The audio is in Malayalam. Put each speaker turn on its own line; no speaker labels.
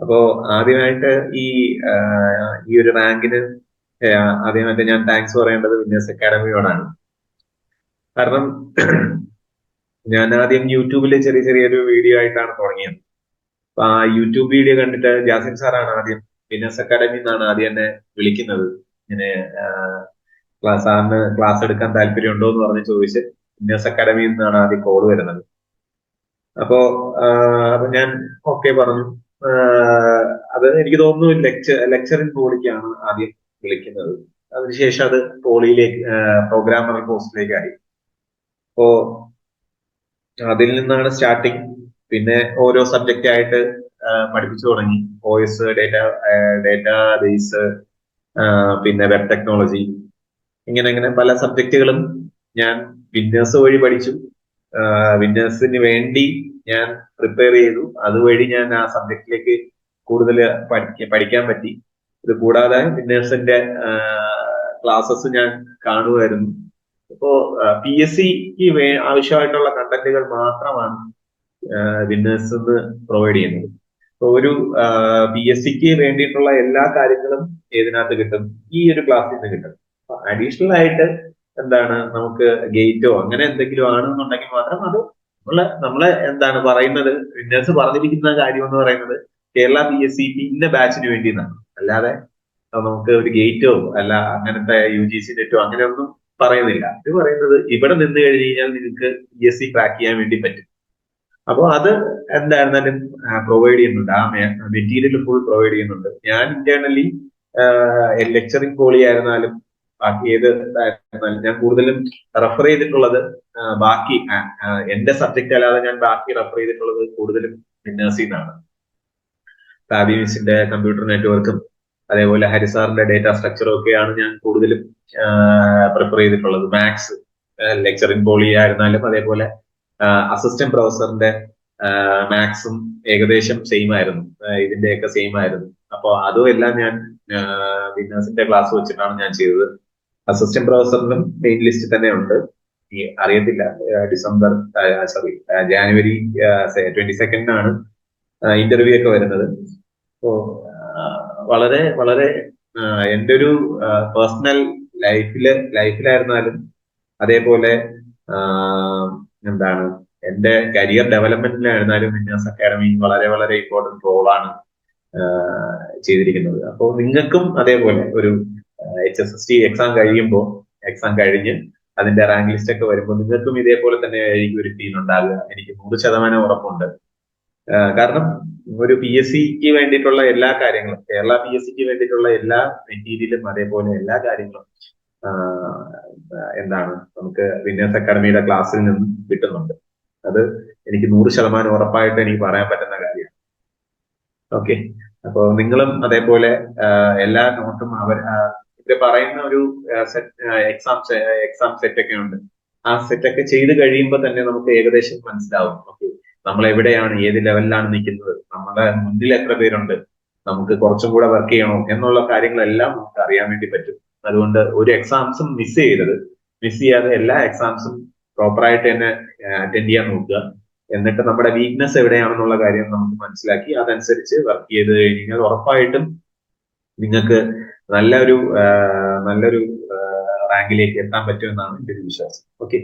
അപ്പോ ആദ്യമായിട്ട് ഈ ഈ ഒരു റാങ്കിന് ആദ്യമായിട്ട് ഞാൻ താങ്ക്സ് പറയേണ്ടത് വിന്നേഴ്സ് അക്കാഡമിയോടാണ് കാരണം ഞാൻ ആദ്യം യൂട്യൂബിൽ ചെറിയ ചെറിയൊരു വീഡിയോ ആയിട്ടാണ് തുടങ്ങിയത്. അപ്പൊ ആ യൂട്യൂബ് വീഡിയോ കണ്ടിട്ട് ജാസിം സാറാണ് ആദ്യം വിന്നേഴ്സ് അക്കാഡമി എന്നാണ് ആദ്യം എന്നെ വിളിക്കുന്നത്. ഇങ്ങനെ ക്ലാസ് സാറിന് ക്ലാസ് എടുക്കാൻ താല്പര്യമുണ്ടോ എന്ന് പറഞ്ഞ് ചോദിച്ച് വിന്നേഴ്സ് അക്കാഡമി നിന്നാണ് ആദ്യം കോൾ വരുന്നത്. അപ്പോ അപ്പൊ ഞാൻ ഓക്കെ പറഞ്ഞു. അത് എനിക്ക് തോന്നുന്നു ലെക്ചർ ലെക്ചറിൻ പോളിക്കാണ് ആദ്യം വിളിക്കുന്നത്. അതിനുശേഷം അത് പോളിയിലേക്ക് പ്രോഗ്രാമർ പോസ്റ്റിലേക്കായി അപ്പോ അതിൽ നിന്നാണ് സ്റ്റാർട്ടിങ് പിന്നെ ഓരോ സബ്ജക്റ്റ് ആയിട്ട് പഠിപ്പിച്ചു തുടങ്ങി. വോയിസ് ഡേറ്റ ഡേറ്റാ ബേസ് പിന്നെ വെബ് ടെക്നോളജി ഇങ്ങനെ ഇങ്ങനെ പല സബ്ജക്റ്റുകളും ഞാൻ വിന്നേഴ്സ് വഴി പഠിച്ചു. വിന്നേഴ്സിന് വേണ്ടി ഞാൻ പ്രിപ്പയർ ചെയ്തു. അതുവഴി ഞാൻ ആ സബ്ജക്റ്റിലേക്ക് കൂടുതൽ പഠിക്കാൻ പറ്റി. ഇത് കൂടാതെ വിന്നേഴ്സിന്റെ ക്ലാസ്സസ് ഞാൻ കാണുമായിരുന്നു. ഇപ്പോ പി എസ് സിക്ക് ആവശ്യമായിട്ടുള്ള കണ്ടന്റുകൾ മാത്രമാണ് വിന്നേഴ്സ് പ്രൊവൈഡ് ചെയ്യുന്നത്. ഒരു പി എസ് സിക്ക് വേണ്ടിയിട്ടുള്ള എല്ലാ കാര്യങ്ങളും ഏതിനകത്ത് കിട്ടും? ഈ ഒരു ക്ലാസ്സിൽ നിന്ന് കിട്ടും. അഡീഷണൽ ആയിട്ട് എന്താണ് നമുക്ക് ഗേറ്റോ അങ്ങനെ എന്തെങ്കിലും ആണെന്നുണ്ടെങ്കിൽ മാത്രം അത് നമ്മളെ നമ്മളെ എന്താണ് പറയുന്നത് വിന്നേഴ്സ് പറഞ്ഞിരിക്കുന്ന കാര്യം എന്ന് പറയുന്നത് കേരള പി എസ് സി ഇന്ന ബാച്ചിന് വേണ്ടി എന്നാണ്. അല്ലാതെ നമുക്ക് ഒരു ഗേറ്റോ അല്ല അങ്ങനത്തെ യു ജി സി നെറ്റോ അങ്ങനെയൊന്നും പറയുന്നില്ല. ഇത് പറയുന്നത് ഇവിടെ നിന്ന് കഴിഞ്ഞ് കഴിഞ്ഞാൽ നിങ്ങൾക്ക് പി എസ് സി ക്രാക്ക് ചെയ്യാൻ വേണ്ടി പറ്റും. അപ്പോൾ അത് എന്തായിരുന്നാലും പ്രൊവൈഡ് ചെയ്യുന്നുണ്ട്. ആ മെറ്റീരിയൽ ഫുൾ പ്രൊവൈഡ് ചെയ്യുന്നുണ്ട്. ഞാൻ ഇന്റേണലി ലെക്ചറിങ് പോളി ആയിരുന്നാലും ബാക്കി ഏത് ഞാൻ കൂടുതലും റെഫർ ചെയ്തിട്ടുള്ളത് ബാക്കി എന്റെ സബ്ജക്റ്റ് അല്ലാതെ ഞാൻ ബാക്കി റെഫർ ചെയ്തിട്ടുള്ളത് കൂടുതലും നിന്നാണ് സാബി കമ്പ്യൂട്ടർ നെറ്റ്വർക്കും അതേപോലെ ഹരിസാറിന്റെ ഡേറ്റ സ്ട്രക്ചറും ഒക്കെയാണ് ഞാൻ കൂടുതലും പ്രിഫർ ചെയ്തിട്ടുള്ളത്. മാത്സ് ലെക്ചറിൻ പോളി ആയിരുന്നാലും അതേപോലെ അസിസ്റ്റന്റ് പ്രൊഫസറിന്റെ മാത്സും ഏകദേശം സെയിം ആയിരുന്നു. ഇതിന്റെയൊക്കെ സെയിം ആയിരുന്നു. അപ്പോൾ അതും എല്ലാം ഞാൻ വിന്നേഴ്സിന്റെ ക്ലാസ് വെച്ചിട്ടാണ് ഞാൻ ചെയ്തത്. അസിസ്റ്റന്റ് പ്രൊഫസറിനും മെയിൻ ലിസ്റ്റ് തന്നെ ഉണ്ട് ഈ അറിയത്തില്ല ഡിസംബർ സോറി ജാനുവരി ട്വന്റി സെക്കൻഡിനാണ് ഇന്റർവ്യൂ ഒക്കെ വരുന്നത്. അപ്പോ വളരെ വളരെ എന്റെ ഒരു പേഴ്സണൽ ലൈഫിൽ ലൈഫിലായിരുന്നാലും അതേപോലെ എന്താണ് എന്റെ കരിയർ ഡെവലപ്മെന്റിലായിരുന്നാലും വിന്യാസ് അക്കാഡമി വളരെ വളരെ ഇമ്പോർട്ടന്റ് റോളാണ് ചെയ്തിരിക്കുന്നത്. അപ്പോൾ നിങ്ങൾക്കും അതേപോലെ ഒരു H S S T exam കഴിയുമ്പോൾ എക്സാം കഴിഞ്ഞ് അതിന്റെ റാങ്ക് ലിസ്റ്റ് ഒക്കെ വരുമ്പോൾ നിങ്ങൾക്കും ഇതേപോലെ തന്നെ ആയിരിക്കും ഒരു ഫീൽ ഉണ്ടാകുക എനിക്ക് നൂറ് ശതമാനം ഉറപ്പുണ്ട്. കാരണം ഒരു പി എസ് സിക്ക് വേണ്ടിയിട്ടുള്ള എല്ലാ കാര്യങ്ങളും കേരള പി എസ് സിക്ക് വേണ്ടിയിട്ടുള്ള എല്ലാ മെറ്റീരിയലും അതേപോലെ എല്ലാ കാര്യങ്ങളും എന്താണ് നമുക്ക് വിന്നേഴ്സ് അക്കാഡമിയുടെ ക്ലാസ്സിൽ നിന്നും കിട്ടുന്നുണ്ട്. അത് എനിക്ക് നൂറ് ശതമാനം ഉറപ്പായിട്ട് എനിക്ക് പറയാൻ പറ്റുന്ന കാര്യമാണ്. ഓക്കെ അപ്പോൾ നിങ്ങളും അതേപോലെ എല്ലാ നോട്ടും അവർ ഇത് പറയുന്ന ഒരു എക്സാം എക്സാം സെറ്റ് ഒക്കെ ഉണ്ട്. ആ സെറ്റ് ഒക്കെ ചെയ്ത് കഴിയുമ്പോൾ തന്നെ നമുക്ക് ഏകദേശം മനസ്സിലാവും. ഓക്കെ നമ്മൾ എവിടെയാണ് ഏത് ലെവലിലാണ് നിൽക്കുന്നത് നമ്മുടെ മുന്നിൽ എത്ര പേരുണ്ട് നമുക്ക് കുറച്ചും കൂടെ വർക്ക് ചെയ്യണോ എന്നുള്ള കാര്യങ്ങളെല്ലാം നമുക്ക് അറിയാൻ വേണ്ടി പറ്റും. അതുകൊണ്ട് ഒരു എക്സാംസും മിസ് ചെയ്തത് മിസ് ചെയ്യാതെ എല്ലാ എക്സാംസും പ്രോപ്പറായിട്ട് തന്നെ അറ്റൻഡ് ചെയ്യാൻ നോക്കുക. എന്നിട്ട് നമ്മുടെ വീക്ക്നെസ് എവിടെയാണെന്നുള്ള കാര്യം നമുക്ക് മനസ്സിലാക്കി അതനുസരിച്ച് വർക്ക് ചെയ്ത് കഴിഞ്ഞാൽ ഉറപ്പായിട്ടും നിങ്ങൾക്ക് നല്ലൊരു നല്ലൊരു റാങ്കിലേക്ക് എത്താൻ പറ്റുമെന്നാണ് എന്റെ ഒരു വിശ്വാസം. ഓക്കെ.